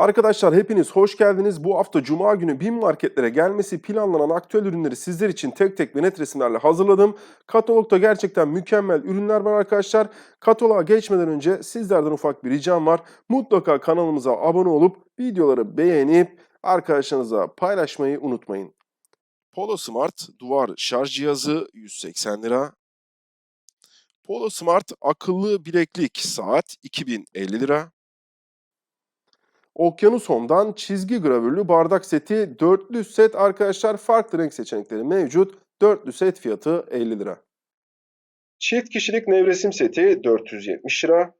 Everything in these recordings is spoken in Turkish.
Arkadaşlar hepiniz hoş geldiniz. Bu hafta Cuma günü BİM marketlere gelmesi planlanan aktüel ürünleri sizler için tek tek ve net resimlerle hazırladım. Katalogda gerçekten mükemmel ürünler var arkadaşlar. Kataloğa geçmeden önce sizlerden ufak bir ricam var. Mutlaka kanalımıza abone olup videoları beğenip arkadaşlarınıza paylaşmayı unutmayın. Polo Smart duvar şarj cihazı 180 lira. Polo Smart akıllı bileklik saat 2050 lira. Okyanus Home'dan çizgi gravürlü bardak seti dörtlü set arkadaşlar farklı renk seçenekleri mevcut. Dörtlü set fiyatı 50 lira. Çift kişilik nevresim seti 470 lira.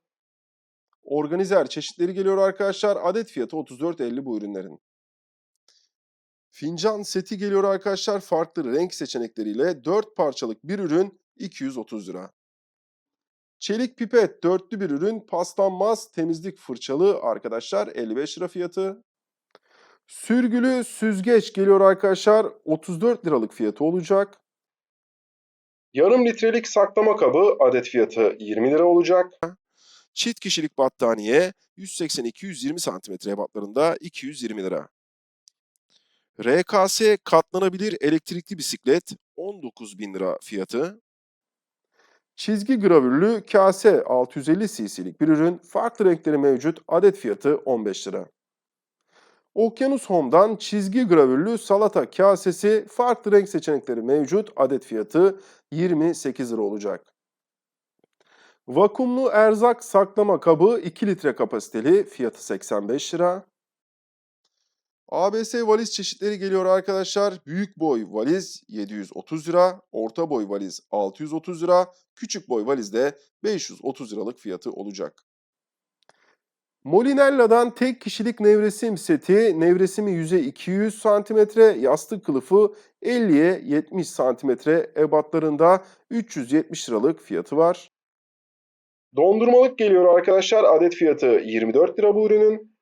Organizer çeşitleri geliyor arkadaşlar. Adet fiyatı 34.50 bu ürünlerin. Fincan seti geliyor arkadaşlar. Farklı renk seçenekleriyle 4 parçalık bir ürün 230 lira. Çelik pipet dörtlü bir ürün paslanmaz temizlik fırçalı arkadaşlar 55 lira fiyatı. Sürgülü süzgeç geliyor arkadaşlar 34 liralık fiyatı olacak. Yarım litrelik saklama kabı adet fiyatı 20 lira olacak. Çift kişilik battaniye 180-220 cm ebatlarında 220 lira. RKS katlanabilir elektrikli bisiklet 19.000 lira fiyatı. Çizgi gravürlü kase 650 cc'lik bir ürün. Farklı renkleri mevcut. Adet fiyatı 15 lira. Okyanus Home'dan çizgi gravürlü salata kasesi farklı renk seçenekleri mevcut. Adet fiyatı 28 lira olacak. Vakumlu erzak saklama kabı 2 litre kapasiteli fiyatı 85 lira. ABS valiz çeşitleri geliyor arkadaşlar. Büyük boy valiz 730 lira, orta boy valiz 630 lira, küçük boy valiz de 530 liralık fiyatı olacak. Molinella'dan tek kişilik nevresim seti, nevresimi yüze 200 cm, yastık kılıfı 50'ye 70 cm ebatlarında 370 liralık fiyatı var. Dondurmalık geliyor arkadaşlar. Adet fiyatı 24 lira bu ürünün.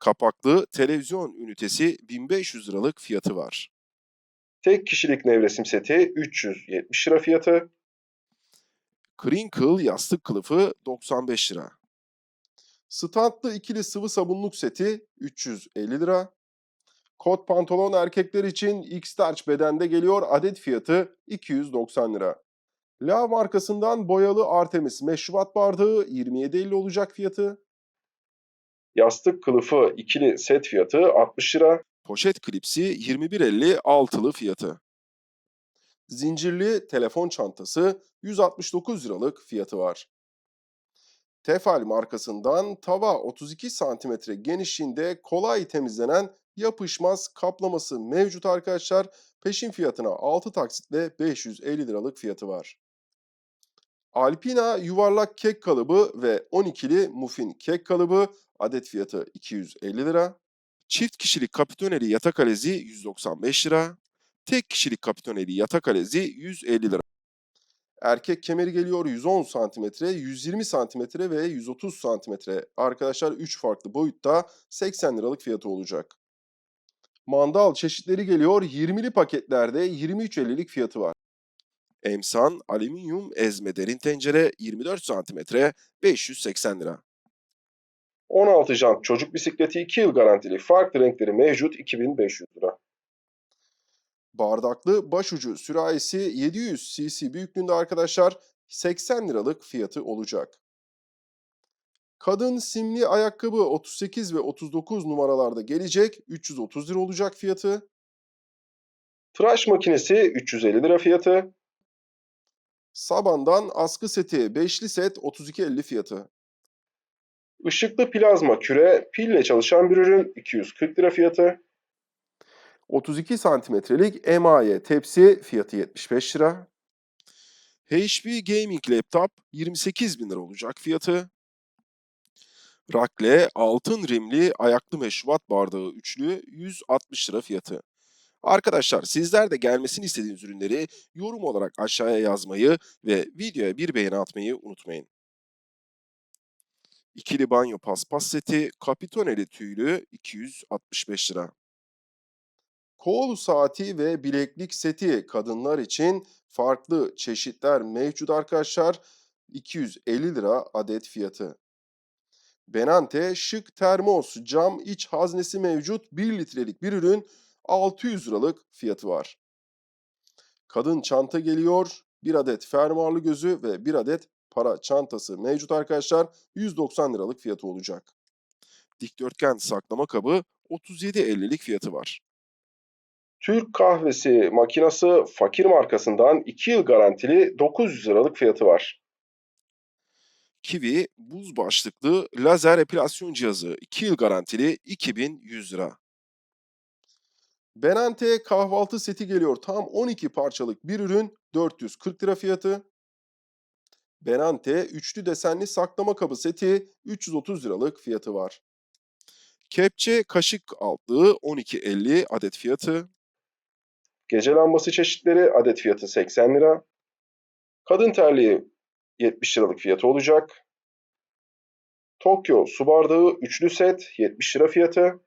Kapaklı televizyon ünitesi 1500 liralık fiyatı var. Tek kişilik nevresim seti 370 lira fiyatı. Crinkle yastık kılıfı 95 lira. Standlı ikili sıvı sabunluk seti 350 lira. Kot pantolon erkekler için X-Starch bedende geliyor. Adet fiyatı 290 lira. La markasından boyalı Artemis meşrubat bardağı 27.50 olacak fiyatı. Yastık kılıfı ikili set fiyatı 60 lira. Poşet klipsi 21.50 altılı fiyatı. Zincirli telefon çantası 169 liralık fiyatı var. Tefal markasından tava 32 cm genişliğinde kolay temizlenen yapışmaz kaplaması mevcut arkadaşlar. Peşin fiyatına 6 taksitle 550 liralık fiyatı var. Alpina yuvarlak kek kalıbı ve 12'li muffin kek kalıbı adet fiyatı 250 lira. Çift kişilik kapitoneli yatak alezi 195 lira. Tek kişilik kapitoneli yatak alezi 150 lira. Erkek kemeri geliyor 110 cm, 120 cm ve 130 cm. Arkadaşlar 3 farklı boyutta 80 liralık fiyatı olacak. Mandal çeşitleri geliyor 20'li paketlerde 23.50'lik fiyatı var. Emsan alüminyum ezme derin tencere 24 cm 580 lira. 16 jant çocuk bisikleti 2 yıl garantili farklı renkleri mevcut 2500 lira. Bardaklı başucu sürahisi 700 cc büyüklüğünde arkadaşlar 80 liralık fiyatı olacak. Kadın simli ayakkabı 38 ve 39 numaralarda gelecek 330 lira olacak fiyatı. Tıraş makinesi 350 lira fiyatı. Saban'dan askı seti 5'li set 32.50 fiyatı. Işıklı plazma küre pille çalışan bir ürün 240 lira fiyatı. 32 santimetrelik emaye tepsi fiyatı 75 lira. HP Gaming Laptop 28 bin lira olacak fiyatı. Rakle altın rimli ayaklı meşrubat bardağı üçlü 160 lira fiyatı. Arkadaşlar sizler de gelmesini istediğiniz ürünleri yorum olarak aşağıya yazmayı ve videoya bir beğeni atmayı unutmayın. İkili banyo paspas seti kapitoneli tüylü 265 lira. Kol saati ve bileklik seti kadınlar için farklı çeşitler mevcut arkadaşlar. 250 lira adet fiyatı. Benante şık termos cam iç haznesi mevcut 1 litrelik bir ürün 600 liralık fiyatı var. Kadın çanta geliyor. Bir adet fermuarlı gözü ve bir adet para çantası mevcut arkadaşlar. 190 liralık fiyatı olacak. Dikdörtgen saklama kabı 37.50'lik fiyatı var. Türk kahvesi makinası fakir markasından 2 yıl garantili 900 liralık fiyatı var. Kiwi buz başlıklı lazer epilasyon cihazı 2 yıl garantili 2100 lira. Benante kahvaltı seti geliyor. Tam 12 parçalık bir ürün 440 lira fiyatı. Benante üçlü desenli saklama kabı seti 330 liralık fiyatı var. Kepçe kaşık altlığı 12.50 adet fiyatı. Gece lambası çeşitleri adet fiyatı 80 lira. Kadın terliği 70 liralık fiyatı olacak. Tokyo su bardağı üçlü set 70 lira fiyatı.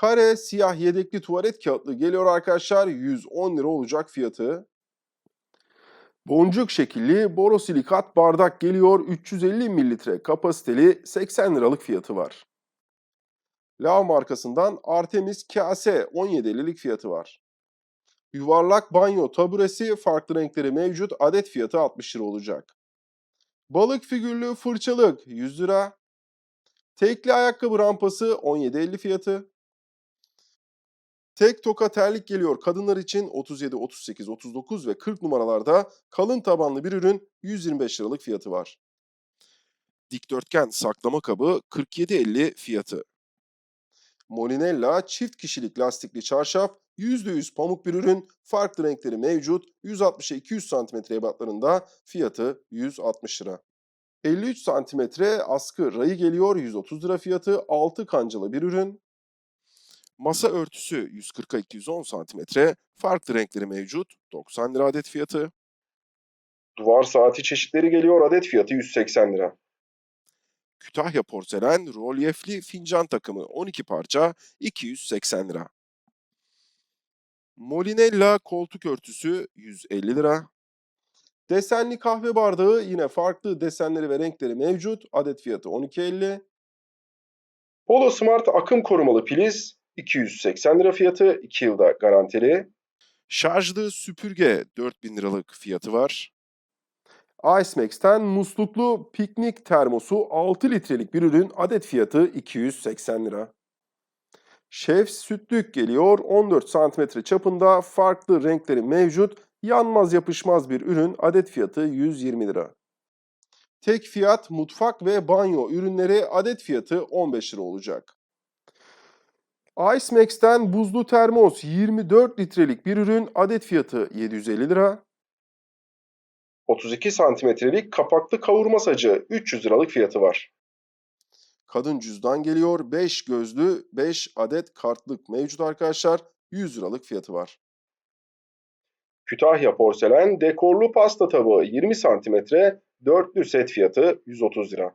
Kare siyah yedekli tuvalet kağıtlı geliyor arkadaşlar 110 lira olacak fiyatı. Boncuk şekilli borosilikat bardak geliyor 350 mililitre kapasiteli 80 liralık fiyatı var. Lav markasından Artemis kase 17.50'lik fiyatı var. Yuvarlak banyo taburesi farklı renkleri mevcut adet fiyatı 60 lira olacak. Balık figürlü fırçalık 100 lira. Tekli ayakkabı rampası 17.50 fiyatı. Tek toka terlik geliyor kadınlar için 37, 38, 39 ve 40 numaralarda kalın tabanlı bir ürün 125 liralık fiyatı var. Dikdörtgen saklama kabı 47.50 fiyatı. Molinella çift kişilik lastikli çarşaf %100 pamuk bir ürün farklı renkleri mevcut 160'a 200 cm ebatlarında fiyatı 160 lira. 53 cm askı rayı geliyor 130 lira fiyatı 6 kancalı bir ürün. Masa örtüsü 140'a 210 cm, farklı renkleri mevcut, 90 lira adet fiyatı. Duvar saati çeşitleri geliyor, adet fiyatı 180 lira. Kütahya porselen rolyefli fincan takımı 12 parça 280 lira. Molinella koltuk örtüsü 150 lira. Desenli kahve bardağı yine farklı desenleri ve renkleri mevcut. Adet fiyatı 12.50. Polo Smart akım korumalı priz 280 lira fiyatı, 2 yılda garantili. Şarjlı süpürge 4000 liralık fiyatı var. Icemax'ten musluklu piknik termosu 6 litrelik bir ürün adet fiyatı 280 lira. Şef sütlük geliyor 14 santimetre çapında farklı renkleri mevcut yanmaz yapışmaz bir ürün adet fiyatı 120 lira. Tek fiyat mutfak ve banyo ürünleri adet fiyatı 15 lira olacak. Icemax'ten buzlu termos 24 litrelik bir ürün adet fiyatı 750 lira. 32 santimetrelik kapaklı kavurma sacı 300 liralık fiyatı var. Kadın cüzdan geliyor 5 gözlü 5 adet kartlık mevcut arkadaşlar 100 liralık fiyatı var. Kütahya porselen dekorlu pasta tabağı 20 santimetre dörtlü set fiyatı 130 lira.